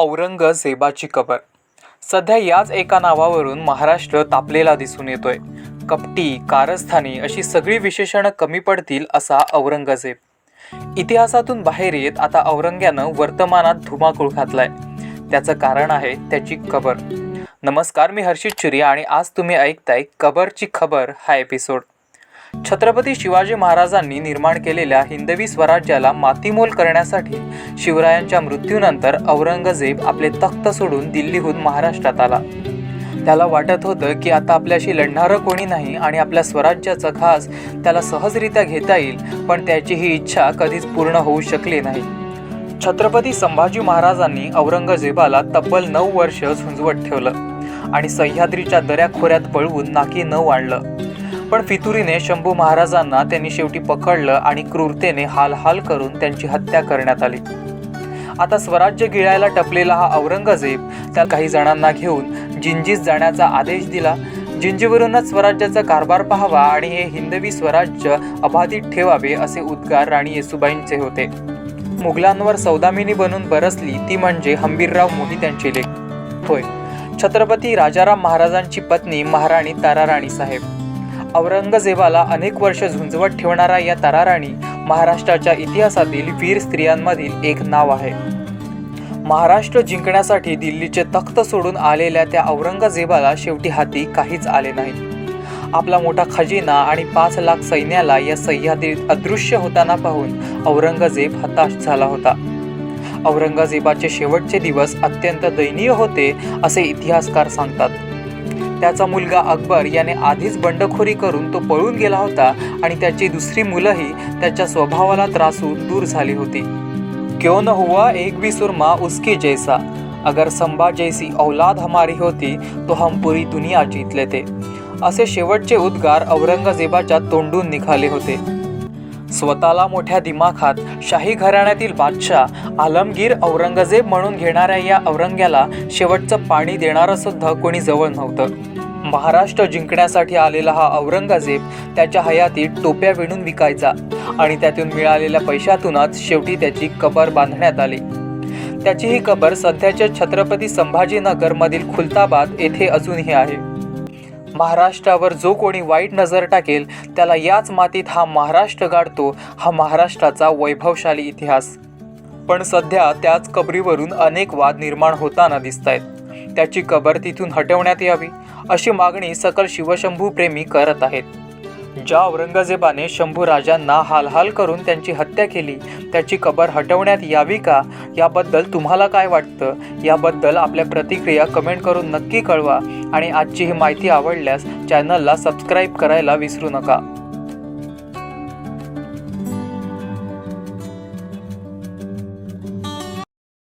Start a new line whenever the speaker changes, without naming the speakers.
औरंगजेबाची कबर. सध्या याच एका नावावरून महाराष्ट्र तापलेला दिसून येतोय. कपटी कारस्थानी अशी सगळी विशेषणं कमी पडतील असा औरंगजेब. इतिहासातून बाहेर येत आता औरंग्यानं वर्तमानात धुमाकूळ घातलाय. त्याचं कारण आहे त्याची कबर. नमस्कार मी हर्षित चुरी आणि आज तुम्ही ऐकताय कबरची खबर हा एपिसोड छत्रपती शिवाजी महाराजांनी निर्माण केलेल्या हिंदवी स्वराज्याला मातीमोल करण्यासाठी शिवरायांच्या मृत्यूनंतर औरंगजेब आपले तख्त सोडून दिल्लीहून महाराष्ट्रात आला. त्याला वाटत होतं की आता आपल्याशी लढणारं कोणी नाही आणि आपल्या स्वराज्याचा घास त्याला सहजरित्या घेता येईल पण त्याची ही इच्छा कधीच पूर्ण होऊ शकली नाही. छत्रपती संभाजी महाराजांनी औरंगजेबाला तब्बल नऊ वर्ष झुंजवत ठेवलं आणि सह्याद्रीच्या दऱ्याखोऱ्यात पळवून नाकी नऊ आणलं पण फितुरीने शंभू महाराजांना त्यांनी शेवटी पकडलं आणि क्रूरतेने हाल हाल करून त्यांची हत्या करण्यात आली. आता स्वराज्य गिळायला टपलेला हा औरंगजेब त्या काही जणांना घेऊन जिंजीस जाण्याचा आदेश दिला. जिंजीवरूनच स्वराज्याचा कारभार पाहावा आणि हे हिंदवी स्वराज्य अबाधित ठेवावे असे उद्गार राणी येसुबाईंचे होते. मुघलांवर सौदामिनी बनून बरसली ती म्हणजे हंबीरराव मोहित्यांची लेख. होय. छत्रपती राजाराम महाराजांची पत्नी महाराणी ताराराणी साहेब. औरंगजेबाला अनेक वर्ष झुंजवत ठेवणारा या ताराराणी महाराष्ट्राच्या इतिहासातील वीर स्त्रियांमधील एक नाव आहे. महाराष्ट्र जिंकण्यासाठी दिल्लीचे तख्त सोडून आलेल्या त्या औरंगजेबाला शेवटी हाती काहीच आले नाही. आपला मोठा खजिना आणि पाच लाख सैन्याला या सह्याद्रीत अदृश्य होताना पाहून औरंगजेब हताश झाला होता. औरंगजेबाचे शेवटचे दिवस अत्यंत दयनीय होते असे इतिहासकार सांगतात. त्याचा मुलगा अकबर याने आधीच बंडखोरी करून तो पळून गेला होता आणि त्याची दुसरी मुलंही त्याच्या स्वभावाला त्रासून दूर झाली होती. क्यों न हुआ एक भी सुरमा उसके जैसा? अगर संभा जैसी औलाद हमारी होती तो हम पुरी दुनिया जीत लेते. असे शेवटचे उद्गार औरंगजेबाच्या तोंडून निघाले होते. स्वतःला मोठ्या दिमाखात शाही घराण्यातील बादशाह आलमगीर औरंगजेब म्हणून घेणाऱ्या या औरंग्याला शेवटचं पाणी देणारं सुद्धा कोणी जवळ नव्हतं. महाराष्ट्र जिंकण्यासाठी आलेला हा औरंगजेब त्याच्या हयातीत टोप्या विणून विकायचा आणि त्यातून मिळालेल्या पैशातूनच शेवटी त्याची कबर बांधण्यात आली. त्याची ही कबर सध्याच्या छत्रपती संभाजीनगरमधील खुलताबाद येथे अजूनही आहे. महाराष्ट्रावर जो कोणी वाईट नजर टाकेल त्याला याच मातीत हा महाराष्ट्र गाडतो हा महाराष्ट्राचा वैभवशाली इतिहास. पण सध्या त्याच कबरीवरून अनेक वाद निर्माण होताना दिसत आहेत त्याची कबर तिथून हटवण्यात यावी अशी मागणी सकल शिवशंभू प्रेमी करत आहेत. ज्या औरंगजेबाने शंभू राजांना हालहाल करून त्यांची हत्या केली त्याची कबर हटवण्यात यावी का? याबद्दल तुम्हाला काय वाटतं? याबद्दल आपल्या प्रतिक्रिया कमेंट करून नक्की कळवा. आणि आजची ही माहिती आवडल्यास चॅनलला सबस्क्राईब करायला विसरू नका.